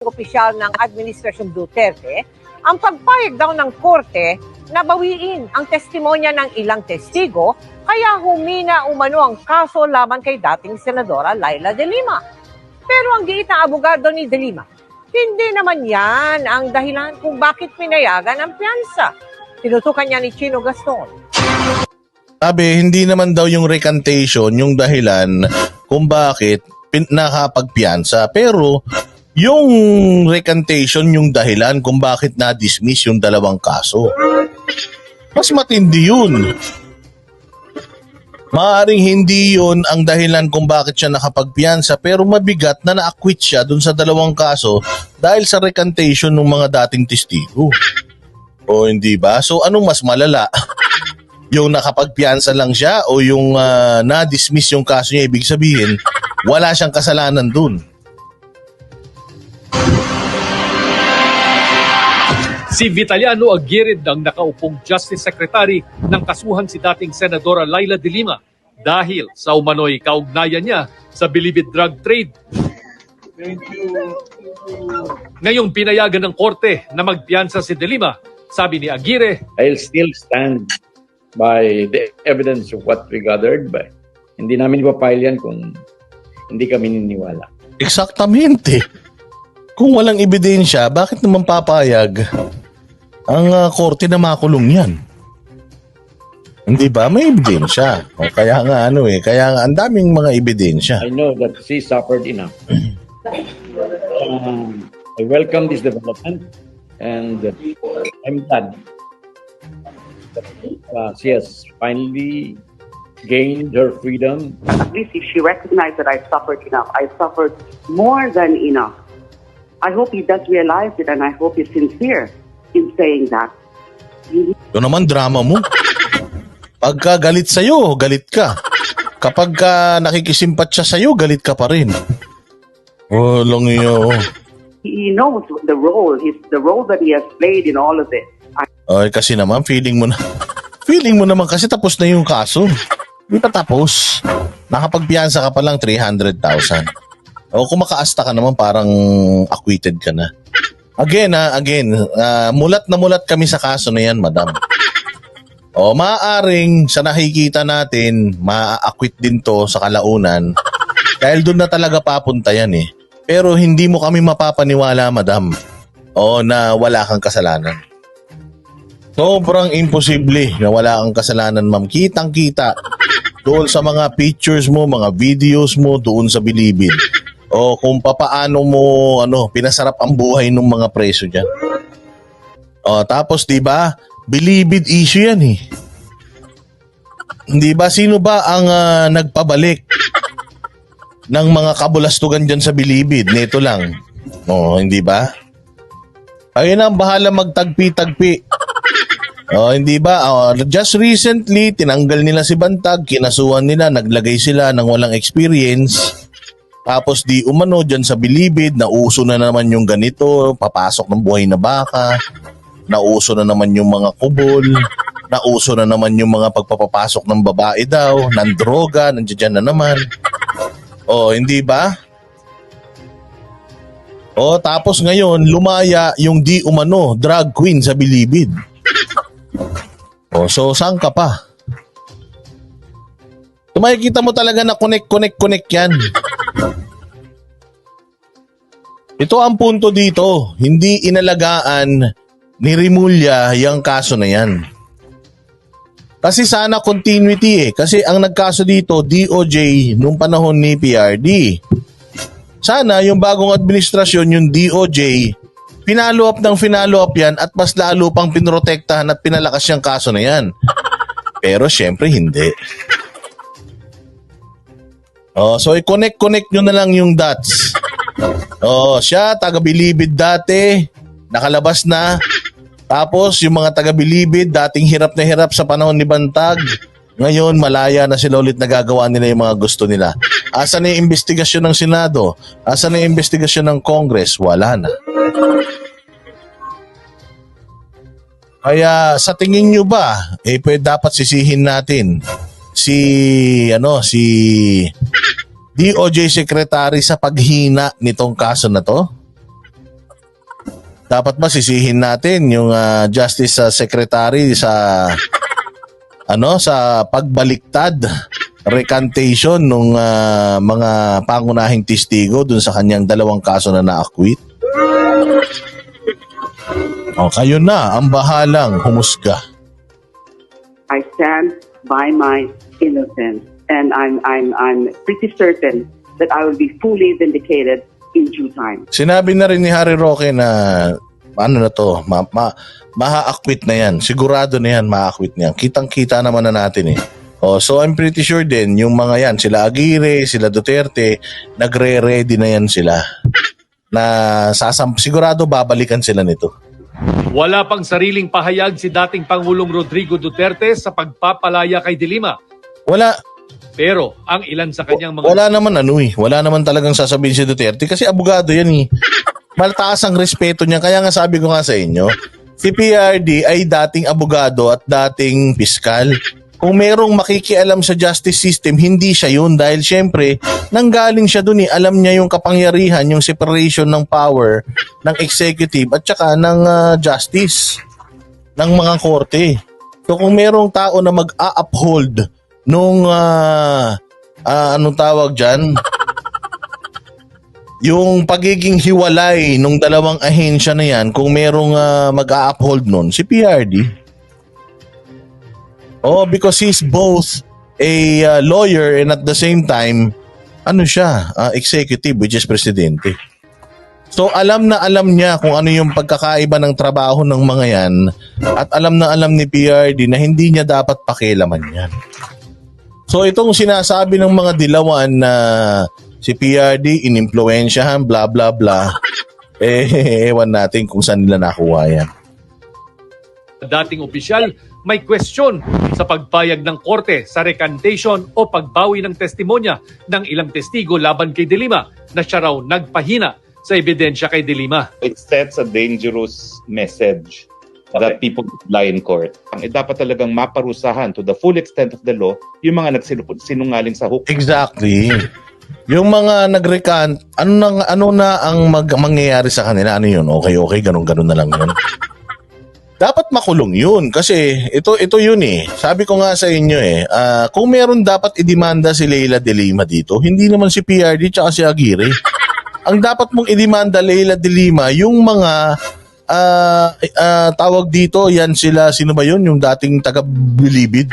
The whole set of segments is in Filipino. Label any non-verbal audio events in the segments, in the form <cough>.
opisyal ng Administrasyon Duterte ang pagpayag daw ng korte na bawiin ang testimonya ng ilang testigo kaya humina umano ang kaso laban kay dating Senadora Laila De Lima. Pero ang giit ng abogado ni De Lima, hindi naman yan ang dahilan kung bakit pinayagan ang piyansa. Tinutukan niya ni Chino Gaston. Sabi, hindi naman daw yung recantation yung dahilan kung bakit pin- nakapagpiansa. Pero yung recantation yung dahilan kung bakit na-dismiss yung dalawang kaso. Mas matindi yun. Maaring hindi yun ang dahilan kung bakit siya nakapagpiansa pero mabigat na na-acquit siya dun sa dalawang kaso dahil sa recantation ng mga dating testigo. O hindi ba? So anong mas malala? <laughs> yung nakapagpiansa lang siya o yung ah, na-dismiss yung kaso niya, ibig sabihin, wala siyang kasalanan dun. Si Vitaliano Aguirre ang nakaupong Justice Secretary ng kasuhan si dating Senadora Laila de Lima dahil sa umano'y kaugnayan niya sa bilibid drug trade. Ngayong pinayagan ng korte na magpiyansa si de Lima, sabi ni Aguirre, I'll still stand by the evidence of what we gathered. But hindi namin ipapile yan kung hindi kami niniwala. Eksaktamente. Kung walang ebidensya, bakit naman papayag ang ah, korte na makulong yan? Hindi ba? May ebidensya. O kaya nga ano eh, kaya nga ang daming mga ebidensya. I know that she suffered enough. Um, I welcome this development and I'm glad uh, she has finally gained her freedom at least if she recognized that I suffered enough, I suffered more than enough. I hope he does realize it and I hope he's sincere in saying that. Ito naman drama mo. Pagka galit sa'yo, galit ka. Kapag ka nakikisimpat siya sa'yo, galit ka pa rin. Oh, lang iyo. He he knows the role, his, the role that he has played in all of this. Ay, kasi naman, feeling mo na. <laughs> feeling mo naman kasi tapos na yung kaso. Hindi pa tapos. Nakapagpiyansa ka pa lang 300,000. O kung makaasta ka naman, parang acquitted ka na. Again, ha, again, ah, mulat na mulat kami sa kaso na yan, madam. <laughs> O maaaring sa nakikita natin, ma-acquit din to sa kalaunan. Dahil doon na talaga papunta yan eh. Pero hindi mo kami mapapaniwala, madam. O na wala kang kasalanan. Sobrang imposible na wala kang kasalanan, ma'am. Kitang-kita doon sa mga pictures mo, mga videos mo doon sa bilibid. O kung papaano mo ano, pinasarap ang buhay ng mga preso diyan. O tapos 'di ba? Bilibid issue 'yan eh. Hindi ba sino ba ang ah, nagpabalik ng mga kabulastugan diyan sa bilibid? Nito lang. O, hindi ba? Ayun ang bahala magtagpi-tagpi. Oh, hindi ba? Oh, just recently, tinanggal nila si Bantag, kinasuhan nila, naglagay sila ng walang experience. Tapos di umano dyan sa bilibid, nauso na naman yung ganito, papasok ng buhay na baka, nauso na naman yung mga kubol, nauso na naman yung mga pagpapapasok ng babae daw, ng droga, nandiyan na naman. Oh, hindi ba? Oh, tapos ngayon, lumaya yung di umano, drag queen sa bilibid. Oh, so saan ka pa? So, makikita mo talaga na connect, connect, connect yan. Ito ang punto dito. Hindi inalagaan ni Rimulya yung kaso na yan. Kasi sana continuity eh. Kasi ang nagkaso dito, DOJ, nung panahon ni PRD. Sana yung bagong administrasyon, yung DOJ, pinalo up ng finalo up yan at mas lalo pang pinrotektahan at pinalakas yung kaso na yan. Pero syempre hindi. Oh, so i-connect-connect nyo na lang yung dots. Oh, siya, taga-bilibid dati, nakalabas na. Tapos yung mga taga-bilibid, dating hirap na hirap sa panahon ni Bantag. Ngayon, malaya na sila ulit nagagawa nila yung mga gusto nila. Asan na yung investigasyon ng Senado? Asan na yung investigasyon ng Congress? Wala na. Kaya sa tingin nyo ba, eh pwede dapat sisihin natin si ano si DOJ Secretary sa paghina nitong kaso na to? dapat ba sisihin natin yung ah, Justice ah, Secretary sa ano sa pagbaliktad recantation nung ah, mga pangunahing testigo dun sa kanyang dalawang kaso na na-acquit? O, kayo na ang bahalang humusga. I stand by my innocence, and I'm I'm I'm pretty certain that I will be fully vindicated in due time. Sinabi na rin ni Harry Roque na ano na to, ma, ma, maa-acquit na yan. Sigurado na yan, maa-acquit na yan. Kitang-kita naman na natin eh. Oh, so I'm pretty sure din yung mga yan, sila Aguirre, sila Duterte, nagre-ready na yan sila. Na sasam sigurado babalikan sila nito. Wala pang sariling pahayag si dating Pangulong Rodrigo Duterte sa pagpapalaya kay Dilima. Wala Pero ang ilan sa kanyang mga wala naman ano eh. Wala naman talagang sasabihin si Duterte kasi abogado yan eh. Maltaas ang respeto niya. Kaya nga sabi ko nga sa inyo, si PRD ay dating abogado at dating piskal. Kung merong makikialam sa justice system, hindi siya yun. Dahil syempre, nanggaling siya dun eh. Alam niya yung kapangyarihan, yung separation ng power ng executive at saka ng ah, justice ng mga korte. So kung merong tao na mag-a-uphold nung ah, ah, anong tawag dyan? <laughs> yung pagiging hiwalay nung dalawang ahensya na yan, kung merong ah, mag-a-uphold nun, si PRD. Oh, because he's both a ah, lawyer and at the same time, ano siya, ah, executive which is presidente. So alam na alam niya kung ano yung pagkakaiba ng trabaho ng mga yan at alam na alam ni PRD na hindi niya dapat pakialaman yan. So itong sinasabi ng mga dilawan na si PRD inimpluwensyahan bla bla bla <laughs> eh ewan natin kung saan nila nakuha yan. dating opisyal may question sa pagpayag ng korte sa recantation o pagbawi ng testimonya ng ilang testigo laban kay Dilima na siya raw nagpahina sa ebidensya kay Dilima. it sets a dangerous message that people lie in court. Ang eh, dapat talagang maparusahan to the full extent of the law yung mga nagsinungaling sa hook. Exactly. Yung mga nag-recant, ano na, ano na ang mag, mangyayari sa kanila? Ano yun? Okay, okay, ganun, ganun na lang yun. dapat makulong yun kasi ito ito yun eh. Sabi ko nga sa inyo eh, ah, kung meron dapat idemanda si Leila de Lima dito, hindi naman si PRD tsaka si Aguirre. Ang dapat mong idemanda Leila de Lima, yung mga ah, ah, tawag dito, yan sila, sino ba yun? Yung dating taga-bilibid.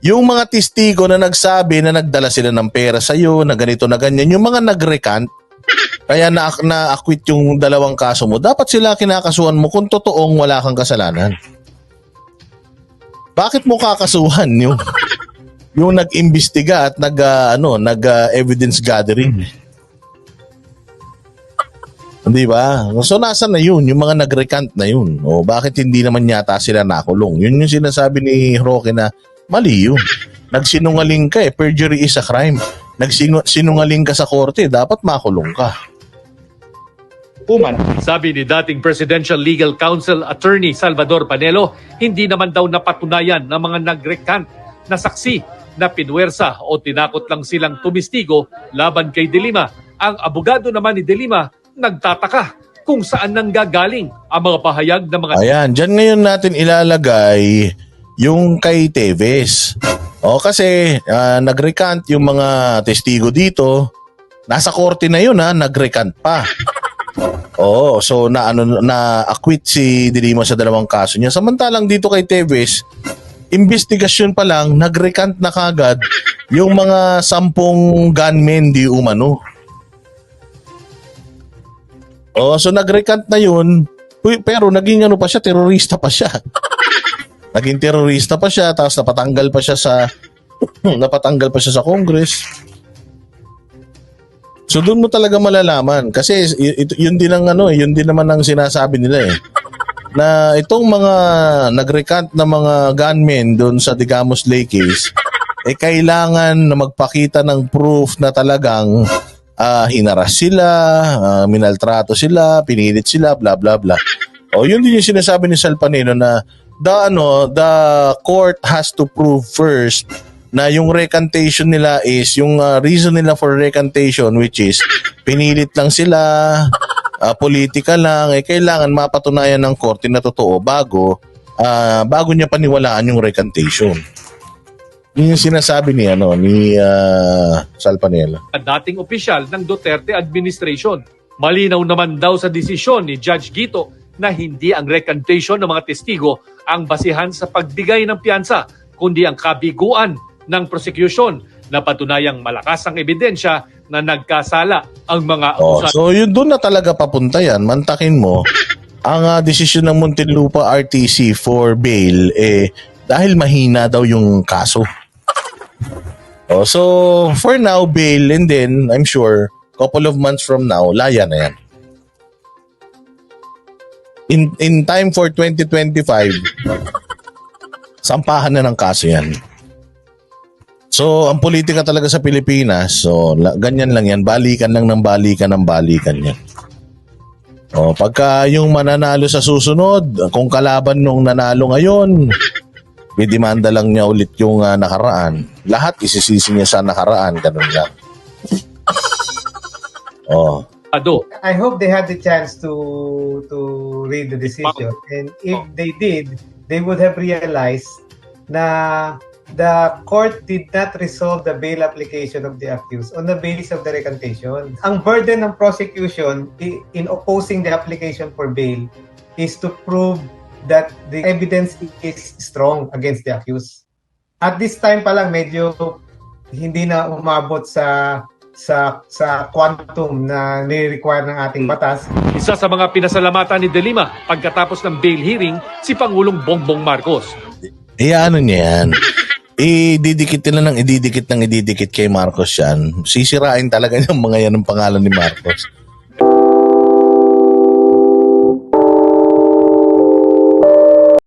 Yung mga testigo na nagsabi na nagdala sila ng pera sa iyo, na ganito na ganyan, yung mga nag-recant, kaya na na-acquit yung dalawang kaso mo, dapat sila kinakasuhan mo kung totoong wala kang kasalanan. Bakit mo kakasuhan yung yung nag-imbestiga at nag ah, ano, nag ah, evidence gathering? Di ba? So nasa na yun, yung mga nag-recant na yun. O bakit hindi naman yata sila nakulong? Yun yung sinasabi ni Roque na mali yun. Nagsinungaling ka eh, perjury is a crime. Nagsinungaling ka sa korte, dapat makulong ka. Human, Sabi ni dating Presidential Legal Counsel Attorney Salvador Panelo, hindi naman daw napatunayan ng mga nag-recant na saksi na pinwersa o tinakot lang silang tumistigo laban kay Dilima. Ang abogado naman ni Dilima nagtataka kung saan nanggagaling ang mga pahayag ng mga Ayan, dyan ngayon natin ilalagay yung kay Teves. O kasi ah, nag-recant yung mga testigo dito. Nasa korte na yun ha, nag-recant pa. Oo, so na ano na acquit si Dilima sa dalawang kaso niya. Samantalang dito kay Teves, investigasyon pa lang, nag-recant na kagad yung mga sampung gunmen di umano. Oh, so nag-recant na yun, pero naging ano pa siya, terorista pa siya. <laughs> naging terorista pa siya, tapos napatanggal pa siya sa <clears throat> napatanggal pa siya sa Congress. So doon mo talaga malalaman kasi yun din ang ano, yun din naman ang sinasabi nila eh. Na itong mga nag-recant na mga gunmen doon sa Digamos Lake case, eh kailangan na magpakita ng proof na talagang ah, hinaras sila, ah, minaltrato sila, pinilit sila, bla bla bla. O yun din yung sinasabi ni Salpanino na the ano, the court has to prove first na yung recantation nila is yung ah, reason nila for recantation which is pinilit lang sila ah, politika lang, eh kailangan mapatunayan ng korte na totoo bago ah, bago niya paniwalaan yung recantation. Yun yung sinasabi ni ano ni ah, Sal Panelo. at dating opisyal ng Duterte administration. Malinaw naman daw sa desisyon ni Judge Gito na hindi ang recantation ng mga testigo ang basihan sa pagbigay ng piyansa, kundi ang kabiguan ng prosecution na patunayang malakas ang ebidensya na nagkasala ang mga Oh, so yun doon na talaga papunta yan. Mantakin mo ang ah, desisyon ng Muntinlupa RTC for bail eh dahil mahina daw yung kaso. Oh, so for now bail and then I'm sure couple of months from now laya na yan. In in time for 2025 <laughs> sampahan na ng kaso yan. So, ang politika talaga sa Pilipinas, so la- ganyan lang yan, balikan lang ng balikan ng balikan yan. O, pagka yung mananalo sa susunod, kung kalaban nung nanalo ngayon, didemanda lang niya ulit yung ah, nakaraan. Lahat isisisi niya sa nakaraan, ganun lang. <laughs> Oh, I hope they had the chance to to read the decision, and if they did, they would have realized na the court did not resolve the bail application of the accused on the basis of the recantation. Ang burden ng prosecution in opposing the application for bail is to prove that the evidence is strong against the accused. At this time pa lang medyo hindi na umabot sa sa sa quantum na ni-require ng ating batas. Isa sa mga pinasalamatan ni De Lima pagkatapos ng bail hearing si Pangulong Bongbong Marcos. eh ano niya yan? Ididikit nila ng ididikit ng ididikit kay Marcos yan. Sisirain talaga <laughs> yung mga yan ang pangalan ni Marcos.